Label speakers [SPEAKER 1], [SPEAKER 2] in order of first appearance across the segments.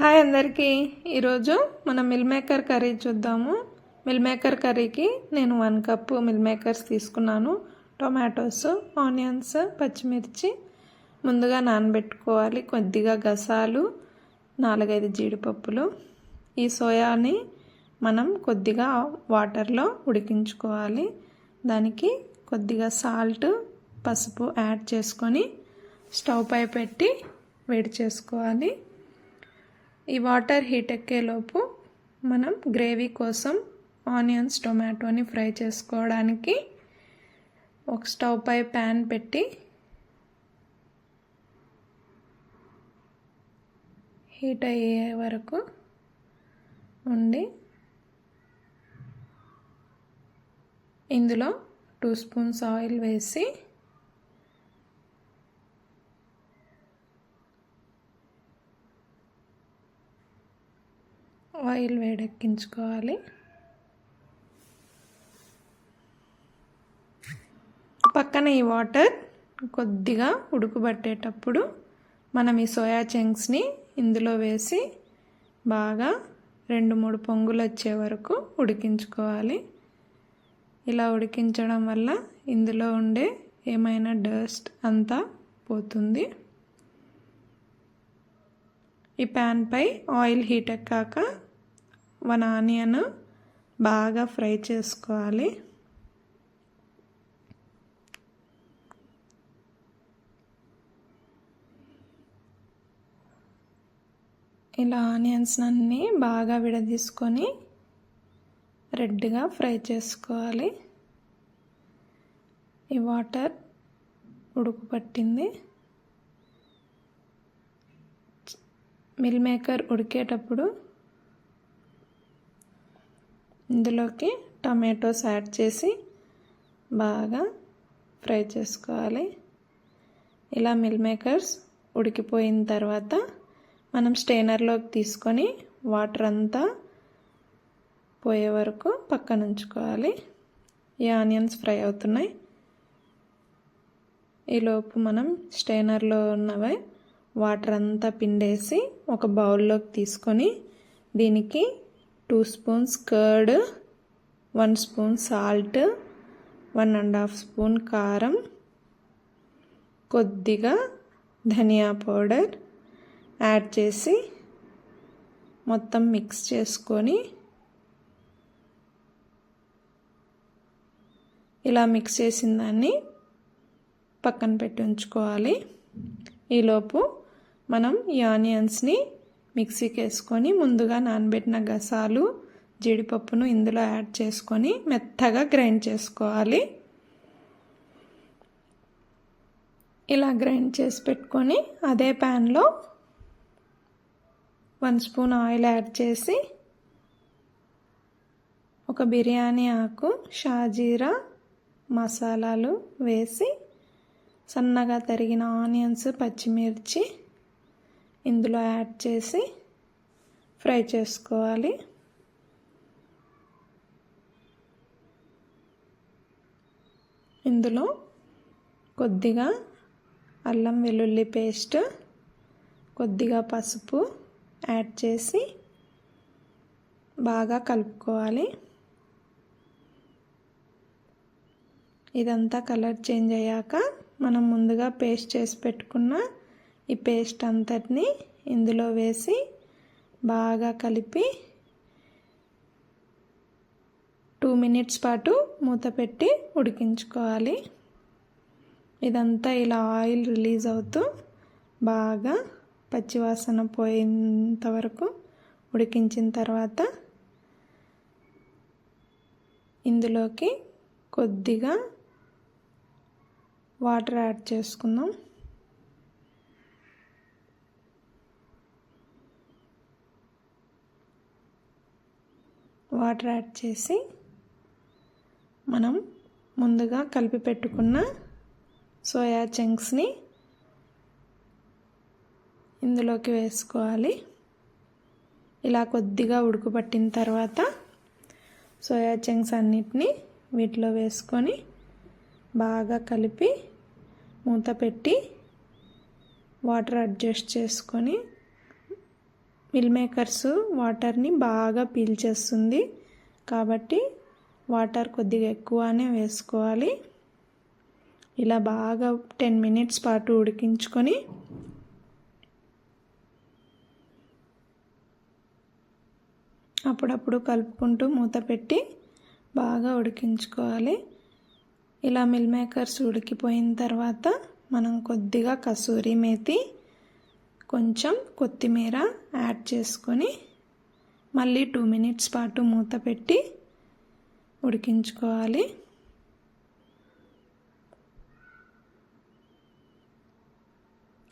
[SPEAKER 1] Hi అందరికీ. ఈరోజు మనం మిల్ మేకర్ కర్రీ చూద్దాము. మిల్ మేకర్ కర్రీకి నేను వన్ కప్పు మిల్ మేకర్స్ తీసుకున్నాను. టొమాటోస్ ఆనియన్స్ పచ్చిమిర్చి ముందుగా నానబెట్టుకోవాలి. కొద్దిగా గసాలు నాలుగైదు జీడిపప్పులు. ఈ సోయాని మనం కొద్దిగా వాటర్లో ఉడికించుకోవాలి. దానికి కొద్దిగా సాల్ట్ పసుపు యాడ్ చేసుకొని స్టవ్ పై పెట్టి వేడి చేసుకోవాలి. ఈ వాటర్ హీట్ ఎక్కేలోపు మనం గ్రేవీ కోసం ఆనియన్స్ టొమాటోని ఫ్రై చేసుకోవడానికి ఒక స్టవ్ పై ప్యాన్ పెట్టి హీట్ అయ్యే వరకు ఉండి ఇందులో టూ స్పూన్స్ ఆయిల్ వేసి ఆయిల్ వేడెక్కించుకోవాలి. పక్కన ఈ వాటర్ కొద్దిగా ఉడుకుబట్టేటప్పుడు మనం ఈ సోయా చంక్స్ని ఇందులో వేసి బాగా రెండు మూడు పొంగులు వచ్చే వరకు ఉడికించుకోవాలి. ఇలా ఉడికించడం వల్ల ఇందులో ఉండే ఏమైనా డస్ట్ అంతా పోతుంది. ఈ ప్యాన్ పై ఆయిల్ హీట్ ఎక్కాక వన్ ఆనియన్ బాగా ఫ్రై చేసుకోవాలి. ఇలా ఆనియన్స్ అన్నీ బాగా విడదీసుకొని రెడ్గా ఫ్రై చేసుకోవాలి. ఈ వాటర్ ఉడుకు పట్టింది. మిల్ మేకర్ ఉడికేటప్పుడు ఇందులోకి టమాటోస్ యాడ్ చేసి బాగా ఫ్రై చేసుకోవాలి. ఇలా మిల్ మేకర్స్ ఉడికిపోయిన తర్వాత మనం స్టెయినర్లోకి తీసుకొని వాటర్ అంతా పోయే వరకు పక్కన ఉంచుకోవాలి. ఈ ఆనియన్స్ ఫ్రై అవుతున్నాయి. ఈలోపు మనం స్టెయినర్లో ఉన్నవి వాటర్ అంతా పిండేసి ఒక బౌల్లోకి తీసుకొని దీనికి two spoons curd one spoon salt one and half spoon కారం కొద్దిగా ధనియా పౌడర్ యాడ్ చేసి మొత్తం మిక్స్ చేసుకొని ఇలా మిక్స్ చేసిన దాన్ని పక్కన పెట్టి ఉంచుకోవాలి. ఈలోపు మనం ఈ ఆనియన్స్ని మిక్సీకి వేసుకొని ముందుగా నానబెట్టిన గసాలు జీడిపప్పును ఇందులో యాడ్ చేసుకొని మెత్తగా గ్రైండ్ చేసుకోవాలి. ఇలా గ్రైండ్ చేసి పెట్టుకొని అదే ప్యాన్లో వన్ స్పూన్ ఆయిల్ యాడ్ చేసి ఒక బిర్యానీ ఆకు షాజీరా మసాలాలు వేసి సన్నగా తరిగిన ఆనియన్స్ పచ్చిమిర్చి ఇందులో యాడ్ చేసి ఫ్రై చేసుకోవాలి. ఇందులో కొద్దిగా అల్లం వెల్లుల్లి పేస్ట్ కొద్దిగా పసుపు యాడ్ చేసి బాగా కలుపుకోవాలి. ఇదంతా కలర్ చేంజ్ అయ్యాక మనం ముందుగా పేస్ట్ చేసి పెట్టుకున్న ఈ పేస్ట్ అంతటిని ఇందులో వేసి బాగా కలిపి టూ మినిట్స్ పాటు మూత పెట్టి ఉడికించుకోవాలి. ఇదంతా ఇలా ఆయిల్ రిలీజ్ అవుతూ బాగా పచ్చివాసన పోయేంత వరకు ఉడికించిన తర్వాత ఇందులోకి కొద్దిగా వాటర్ యాడ్ చేసుకుందాం. వాటర్ యాడ్ చేసి మనం ముందుగా కలిపి పెట్టుకున్న సోయా చంక్స్ని ఇందులోకి వేసుకోవాలి. ఇలా కొద్దిగా ఉడుకుపట్టిన తర్వాత సోయా చంక్స్ అన్నిటినీ వీటిలో వేసుకొని బాగా కలిపి మూత పెట్టి వాటర్ అడ్జస్ట్ చేసుకొని మిల్ మేకర్స్ వాటర్ని బాగా పీల్చేస్తుంది కాబట్టి వాటర్ కొద్దిగా ఎక్కువనే వేసుకోవాలి. ఇలా బాగా టెన్ మినిట్స్ పాటు ఉడికించుకొని అప్పుడప్పుడు కలుపుకుంటూ మూత పెట్టి బాగా ఉడికించుకోవాలి. ఇలా మిల్ మేకర్స్ ఉడికిపోయిన తర్వాత మనం కొద్దిగా కసూరి మేతి కొంచెం కొత్తిమీర యాడ్ చేసుకొని మళ్ళీ టూ మినిట్స్ పాటు మూత పెట్టి ఉడికించుకోవాలి.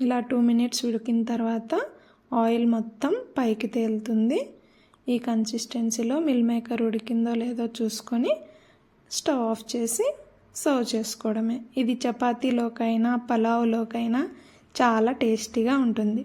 [SPEAKER 1] ఇలా టూ మినిట్స్ ఉడికిన తర్వాత ఆయిల్ మొత్తం పైకి తేలుతుంది. ఈ కన్సిస్టెన్సీలో మిల్ మేకర్ ఉడికిందో లేదో చూసుకొని స్టవ్ ఆఫ్ చేసి సర్వ్ చేసుకోవడమే. ఇది చపాతీలోకైనా పలావ్లోకైనా చాలా టేస్టీగా ఉంటుంది.